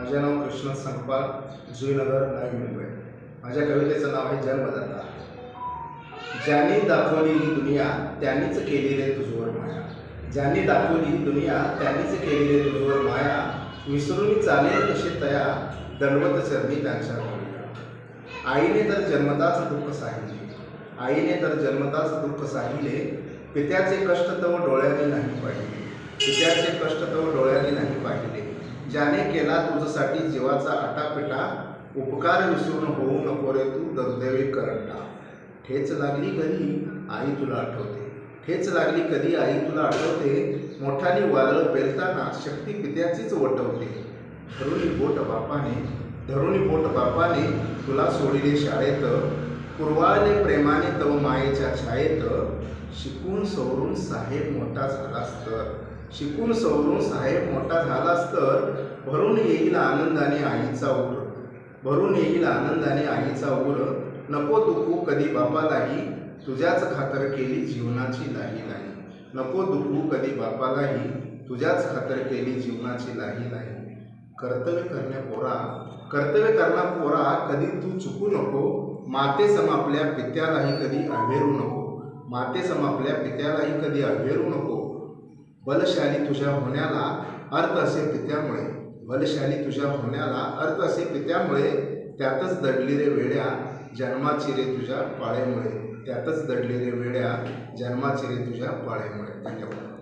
माझे नाव कृष्ण संकपाल जुईनगर नवी मुंबई. माझ्या कवितेचं नाव आहे जन्मदाता ज्यांनी दाखवली ही दुनिया त्यांनीच केलेले तुझवर माया. ज्यांनी दाखवली ही दुनिया त्यांनीच केलेले तुझवर माया. विसरून चालेल तसे तया दंडवत चरणी त्यांच्या आईने तर जन्मताच दुःख साहिले आईने तर जन्मताच दुःख साहिले पित्याचे कष्ट तव डोळ्याने नाही पाहिले. पित्याचे कष्ट तव डोळ्याने नाही ज्याने केला तुझ्यासाठी जीवाचा आटापिटा उपकार विसरून होऊ नको रे तू दुर्दैवी करंटा ठेच लागली कधी? आई तुला आठवते. ठेच लागली कधी? आई तुला आठवते. मोठाली वादळ पेलताना शक्ती पित्याचीच वटवते. धरुणी बोट बापाने धरुणी बोट बापाने तुला सोडिले शाळेत. पूर्वाले प्रेमाने तव मायेच्या छायेत. शिकून सवरून साहेब मोठा झालास तर. शिकून सवरून साहेब मोठा झालास तर भरून येईल आनंदाने आईचा उर. भरून येईल आनंदाने आईचा उर. नको दुखू कधी बापालाही तुझ्याच खातर केली जीवनाची लाही लाही नको दुखू कधी बापालाही तुझ्याच खातर केली जीवनाची लाही लाही कर्तव्य करण्या पोरा कर्तव्य करण्या पोरा कधी तू चुकू नको. माते समापल्या पित्यालाही कधी अवेरू नको. माते समापल्या पित्यालाही कधी अवेरू नको. बलशाली तुझ्या होण्याला अर्थ असे पित्यामुळे बलशाली तुझ्या होण्याला अर्थ असे पित्यामुळे त्यातच दडली रे वेड्या जन्माची रे तुझ्या पाळेमुळे त्यातच दडली रे वेड्या जन्माची रे तुझ्या पाळेमुळे. धन्यवाद.